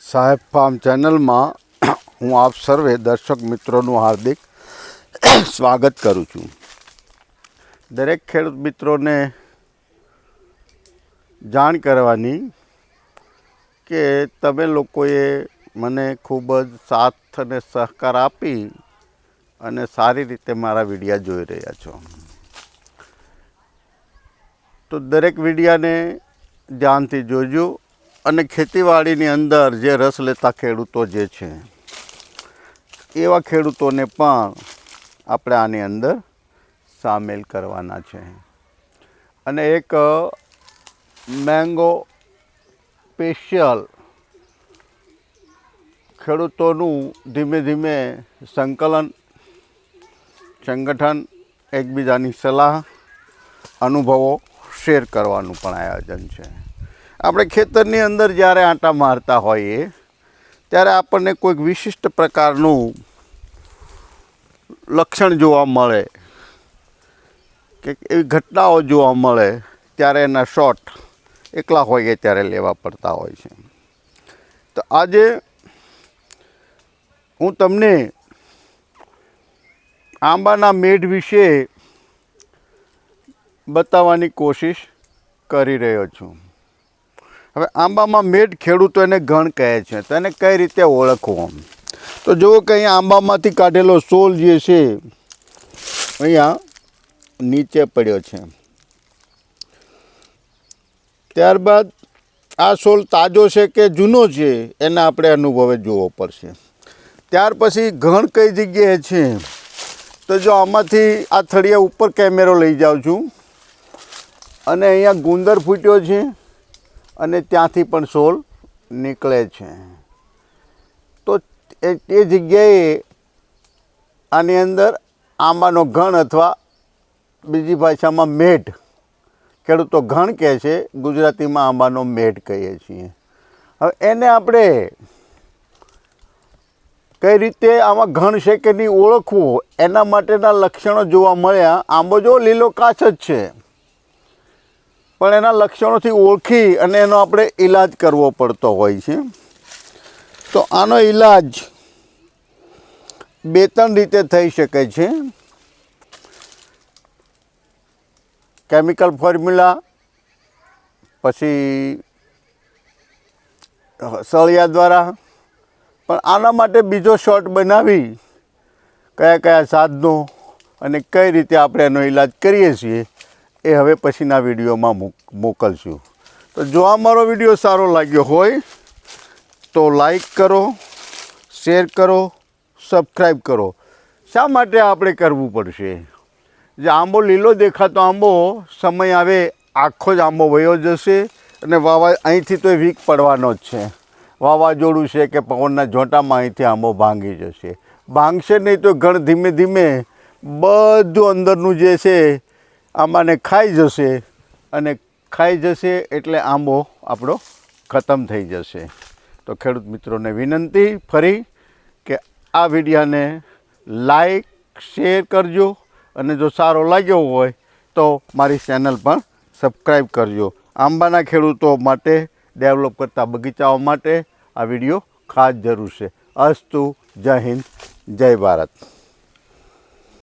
સાહેબ, ફાર્મ ચેનલમાં હું આપ સર્વે દર્શક મિત્રોનું હાર્દિક સ્વાગત કરું છું. દરેક ખેડૂત મિત્રોને જાણ કરવાની કે તમે લોકોએ મને ખૂબ જ સાથ અને સહકાર આપી અને સારી રીતે મારા વિડીયા જોઈ રહ્યા છો. તો દરેક વિડીયાને ધ્યાનથી જોજો. અને ખેતીવાડીની અંદર જે રસ લેતા ખેડૂતો જે છે, એવા ખેડૂતોને પણ આપણે આની અંદર સામેલ કરવાના છે. અને એક મેંગો સ્પેશિયલ ખેડૂતોનું ધીમે ધીમે સંકલન, સંગઠન, એકબીજાની સલાહ, અનુભવો શેર કરવાનું પણ આયોજન છે. આપણે ખેતરની અંદર જ્યારે આંટા મારતા હોઈએ, ત્યારે આપણને કોઈક વિશિષ્ટ પ્રકારનું લક્ષણ જોવા મળે, કે એવી ઘટનાઓ જોવા મળે, ત્યારે એના શોટ એકલા હોઈએ ત્યારે લેવા પડતા હોય છે. તો આજે હું તમને આંબાના મેઢ વિશે બતાવવાની કોશિશ કરી રહ્યો છું. હવે આંબામાં મેઢ ખેડૂતો એને ઘણ કહે છે, તો એને કઈ રીતે ઓળખવો તો જુઓ કે અહીંયા આંબામાંથી કાઢેલો સોલ જે છે, અહીંયા નીચે પડ્યો છે. ત્યારબાદ આ સોલ તાજો છે કે જૂનો છે, એને આપણે અનુભવે જોવો પડશે. ત્યાર પછી ઘણ કઈ જગ્યાએ છે, તો જો આમાંથી આ થળિયા ઉપર કેમેરો લઈ જાઉં છું. અને અહીંયા ગુંદર ફૂટ્યો છે. અને ત્યાંથી પણ સોલ નીકળે છે. તો એ જગ્યાએ આની અંદર આંબાનો ઘણ અથવા બીજી ભાષામાં મેઢ, ખેડૂતો ઘણ કહે છે, ગુજરાતીમાં આંબાનો મેઢ કહીએ છીએ. હવે એને આપણે કઈ રીતે આમાં ઘણ છે કે નહીં ઓળખવું, એના માટેના લક્ષણો જોવા મળ્યા. આંબો જો લીલો કાચ જ છે. પણ એના લક્ષણોથી ઓળખી અને એનો આપણે ઈલાજ કરવો પડતો હોય છે. તો આનો ઈલાજ બે ત્રણ રીતે થઈ શકે છે. કેમિકલ ફોર્મ્યુલા, પછી સળિયા દ્વારા, પણ આના માટે બીજો શોટ બનાવી કયા કયા સાધનો અને કઈ રીતે આપણે એનો ઈલાજ કરીએ છીએ એ હવે પછીના વિડીયોમાં મોકલશું. તો જો આ મારો વીડિયો સારો લાગ્યો હોય, તો લાઈક કરો, શેર કરો, સબસ્ક્રાઈબ કરો. શા માટે આપણે કરવું પડશે? જે આંબો લીલો દેખાતો આંબો, સમય આવે, આખો જ આંબો વયો જશે અને વાવા, અહીંથી તો વીક પડવાનો જ છે. વાવાઝોડું છે કે પવનના ઝોંટામાં અહીંથી આંબો ભાંગી જશે. ભાંગશે નહીં તો ઘણ ધીમે ધીમે બધું અંદરનું જે છે આંબાને ખાઈ જશે અને ખાઈ જશે એટલે આંબો આપણો ખતમ થઈ જશે. તો ખેડૂત મિત્રોને વિનંતી ફરી કે આ વિડીયાને લાઈક, શેર કરજો અને જો સારો લાગ્યો હોય તો મારી ચેનલ પણ સબસ્ક્રાઈબ કરજો. આંબાના ખેડૂતો માટે, ડેવલપ કરતા બગીચાઓ માટે આ વીડિયો ખાસ જરૂર છે. અસ્તુ, જય હિન્દ, જય ભારત.